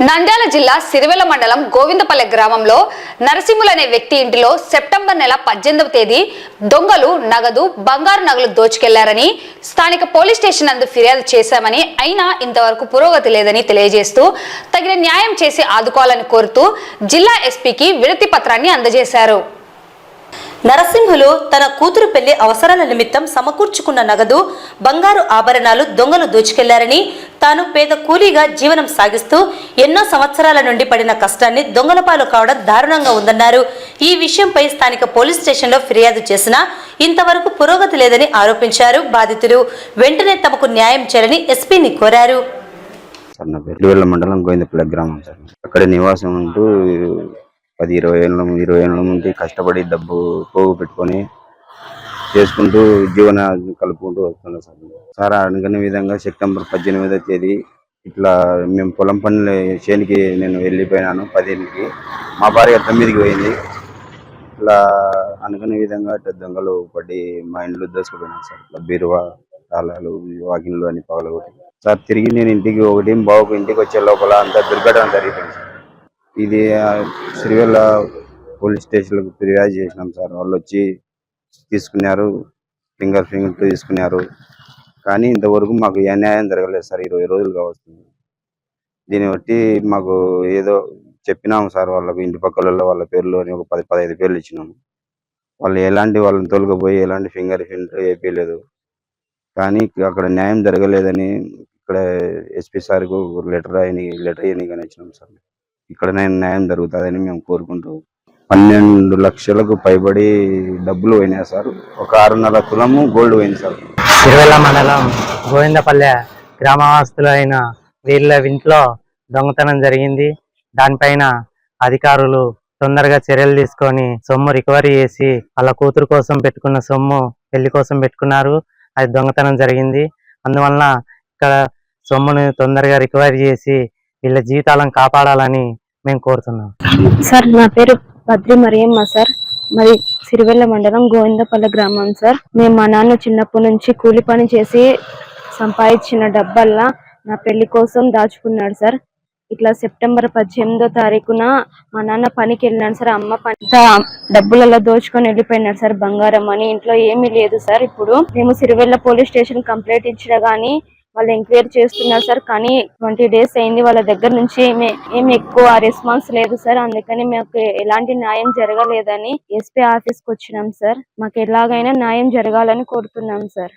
నంద్యాల జిల్లా సిరివెల మండలం గోవిందపల్లె గ్రామంలో నరసింహులు అనే వ్యక్తి ఇంటిలో సెప్టెంబర్ నెల పద్దెనిమిదవ తేదీ దొంగలు నగదు బంగారు నగలు దోచుకెళ్ళారని స్థానిక పోలీస్ స్టేషన్ నందు ఫిర్యాదు చేశామని అయినా ఇంతవరకు పురోగతి లేదని తెలియజేస్తూ తగిన న్యాయం చేసి ఆదుకోవాలని కోరుతూ జిల్లా ఎస్పీకి వినతి పత్రాన్ని అందజేశారు. నరసింహులు తన కూతురు పెళ్ళి అవసరాల నిమిత్తం సమకూర్చుకున్న నగదు బంగారు ఆభరణాలు దొంగలు దోచుకెళ్ళారని తాను పేద కూలీగా జీవనం సాగిస్తూ ఎన్నో సంవత్సరాల నుండి పడిన కష్టాన్ని దొంగలపాలు కావడం దారుణంగా ఉందన్నారు. ఈ విషయంపై స్థానిక పోలీస్ స్టేషన్లో ఫిర్యాదు చేసినా ఇంతవరకు పురోగతి లేదని ఆరోపించారు బాధితులు. వెంటనే తమకు న్యాయం చేయాలని ఎస్పీని కోరారు. సార్ నా పేరు మండలం గోవిందపల్లి గ్రామం సార్. నివాసం ఉంటూ పది ఇరవై ఏళ్ళ ఇరవై ఏళ్ళ నుండి కష్టపడి డబ్బు పోగు పెట్టుకొని చేసుకుంటూ జీవన కలుపుకుంటూ వస్తున్నాం సార్ సార్ అనుకున్న విధంగా సెప్టెంబర్ పద్దెనిమిదో తేదీ ఇట్లా మేము పొలం పనులు చేనికి నేను వెళ్ళిపోయినాను పదిహేనుకి మా భార్య తొమ్మిదికి పోయింది. ఇట్లా అనుకునే విధంగా ఇట్లా దొంగలు పడి మా ఇంట్లో దోసుకుపోయినాను సార్. ఇట్లా బీరువా తాళాలు వాకిన్లు అని పగలగొట్టి. సార్ తిరిగి నేను ఇంటికి ఒకటి బాబుకు ఇంటికి వచ్చే లోపల అంతా దుర్ఘటన జరిగిపోయింది సార్. ఇది ఆ, సిరివెల్ల పోలీస్ స్టేషన్లకు ఫిర్యాదు చేసినాం సార్. వాళ్ళు వచ్చి తీసుకున్నారు. ఫింగర్ ఫింగర్ తీసుకున్నారు. కానీ ఇంతవరకు మాకు ఏ న్యాయం జరగలేదు సార్. ఇరవై రోజులుగా వస్తుంది దీన్ని బట్టి మాకు ఏదో చెప్పినాము సార్ వాళ్ళకు. ఇంటి పక్కల వాళ్ళ పేర్లు అని ఒక పది పదహైదు పేర్లు ఇచ్చినాము. వాళ్ళు ఎలాంటి వాళ్ళని తోలుకపోయి ఎలాంటి ఫింగర్ ప్రింట్ వేపించలేదు కానీ అక్కడ న్యాయం జరగలేదని ఇక్కడ ఎస్పీ సార్కు లెటర్ అయ్యి లెటర్ అయ్యి కానీ ఇచ్చినాం సార్. ఇక్కడ న్యాయం జరుగుతుందని మేము కోరుకుంటూ పన్నెండు లక్షలకు పైబడి డబ్బులు పోయినాయి సార్. ఒక ఆరున్నర తులము గోల్డ్ పోయింది సార్. తిరువెల్ల మండలం గోవిందపల్లె గ్రామవాసులైన వీళ్ళ ఇంట్లో దొంగతనం జరిగింది. దానిపైన అధికారులు తొందరగా చర్యలు తీసుకొని సొమ్ము రికవరీ చేసి వాళ్ళ కూతురు కోసం పెట్టుకున్న సొమ్ము పెళ్ళి కోసం పెట్టుకున్నారు. అది దొంగతనం జరిగింది. అందువలన ఇక్కడ సొమ్మును తొందరగా రికవరీ చేసి వీళ్ళ జీవితాలను కాపాడాలని మేము కోరుతున్నాం. సార్ నా పేరు బద్రి మరియమ్మ సార్. మరి సిరివెల్ల మండలం గోవిందపల్లె గ్రామం సార్. మేము మా నాన్న చిన్నప్పటి నుంచి కూలి పని చేసి సంపాదించిన డబ్బల్లా నా పెళ్ళి కోసం దాచుకున్నాడు సార్. ఇట్లా సెప్టెంబర్ పద్దెనిమిదో తారీఖున మా నాన్న పనికి వెళ్ళినాడు సార్. అమ్మ పని డబ్బులలో దోచుకొని వెళ్ళిపోయినాడు సార్. బంగారం అని ఇంట్లో ఏమీ లేదు సార్. ఇప్పుడు మేము సిరివెల్ల పోలీస్ స్టేషన్ కంప్లైంట్ ఇచ్చినా గానీ వాళ్ళు ఎంక్వైరీ చేస్తున్నారు సార్ కానీ ట్వంటీ డేస్ అయింది వాళ్ళ దగ్గర నుంచి ఏమి ఎక్కువ రెస్పాన్స్ లేదు సార్. అందుకని మాకు ఎలాంటి న్యాయం జరగలేదని ఎస్పీ ఆఫీస్కి వచ్చినాం సార్. మాకు ఎలాగైనా న్యాయం జరగాలని కోరుతున్నాం సార్.